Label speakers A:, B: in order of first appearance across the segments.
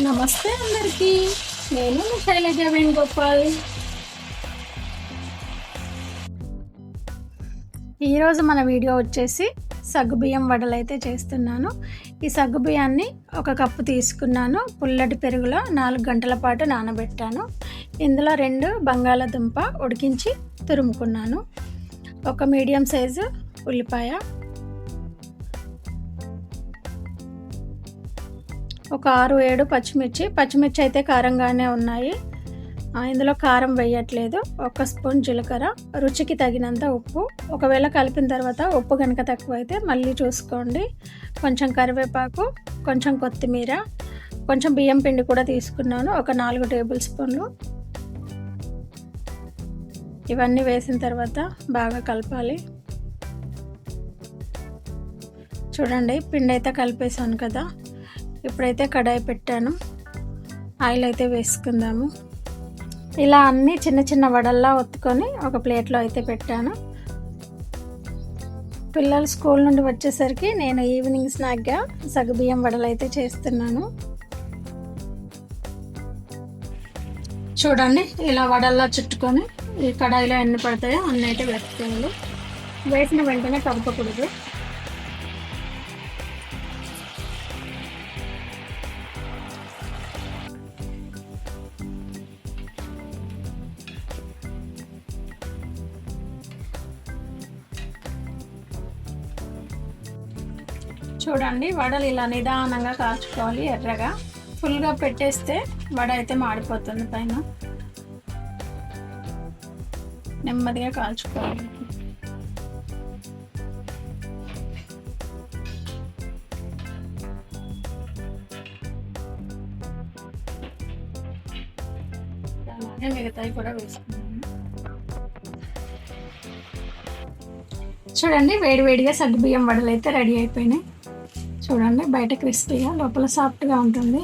A: నమస్తే అందరికీ. నేను శైలజ వేణుగోపాల్. ఈరోజు మన వీడియో వచ్చేసి సగ్గుబియ్యం వడలు అయితే చేస్తున్నాను. ఈ సగ్గుబియ్యాన్ని ఒక కప్పు తీసుకున్నాను. పుల్లటి పెరుగులో నాలుగు గంటల పాటు నానబెట్టాను. ఇందులో రెండు బంగాళాదుంప ఉడికించి తురుముకున్నాను. ఒక మీడియం సైజు ఉల్లిపాయ ఒక ఆరు ఏడు పచ్చిమిర్చి. పచ్చిమిర్చి అయితే కారంగానే ఉన్నాయి. ఇందులో కారం వేయట్లేదు. ఒక స్పూన్ జీలకర్ర. రుచికి తగినంత ఉప్పు. ఒకవేళ కలిపిన తర్వాత ఉప్పు కనుక తక్కువ అయితే మళ్ళీ చూసుకోండి. కొంచెం కరివేపాకు కొంచెం కొత్తిమీర కొంచెం బియ్యం పిండి కూడా తీసుకున్నాను. ఒక నాలుగు టేబుల్ స్పూన్లు. ఇవన్నీ వేసిన తర్వాత బాగా కలపాలి. చూడండి పిండి అయితే కలిపేసాను కదా. ఇప్పుడైతే కడాయి పెట్టాను. ఆయిల్ అయితే వేసుకుందాము. ఇలా అన్నీ చిన్న చిన్న వడల్లా ఒత్తుకొని ఒక ప్లేట్లో అయితే పెట్టాను. పిల్లలు స్కూల్ నుండి వచ్చేసరికి నేను ఈవినింగ్ స్నాక్గా సగబియ్యం వడలు అయితే చేస్తున్నాను. చూడండి ఇలా వడల్లా చుట్టుకొని ఈ కడాయిలో ఎన్ని పడతాయో అన్నీ అయితే వేసుకోవాలి వేసిన వెంటనే కలపకూడదు చూడండి వడలు ఇలా నిదానంగా కాల్చుకోవాలి ఎర్రగా. ఫుల్గా పెట్టేస్తే వడ అయితే మాడిపోతుంది పైన. నెమ్మదిగా కాల్చుకోవాలి. అలాగే మిగతాయి కూడా వేసుకున్నాను చూడండి వేడివేడిగా సగ్గుబియ్యం వడలు అయితే రెడీ అయిపోయినాయి. చూడండి బయట క్రిస్పీగా లోపల సాఫ్ట్గా ఉంటుంది.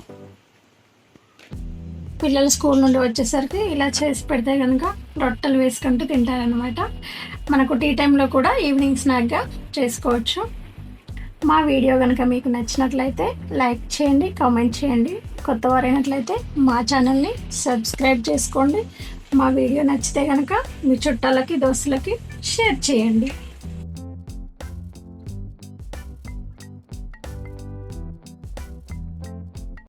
A: పిల్లలు స్కూల్ నుండి వచ్చేసరికి ఇలా చేసి పెడితే కనుక రొట్టెలు వేసుకుంటూ తింటారనమాట మనకు టీ టైంలో కూడా ఈవినింగ్ స్నాక్గా చేసుకోవచ్చు. మా వీడియో కనుక మీకు నచ్చినట్లయితే లైక్ చేయండి కామెంట్ చేయండి. కొత్త వారైనట్లయితే మా ఛానల్ని సబ్స్క్రైబ్ చేసుకోండి. మా వీడియో నచ్చితే కనుక మీ చుట్టాలకి దోస్తులకి షేర్ చేయండి.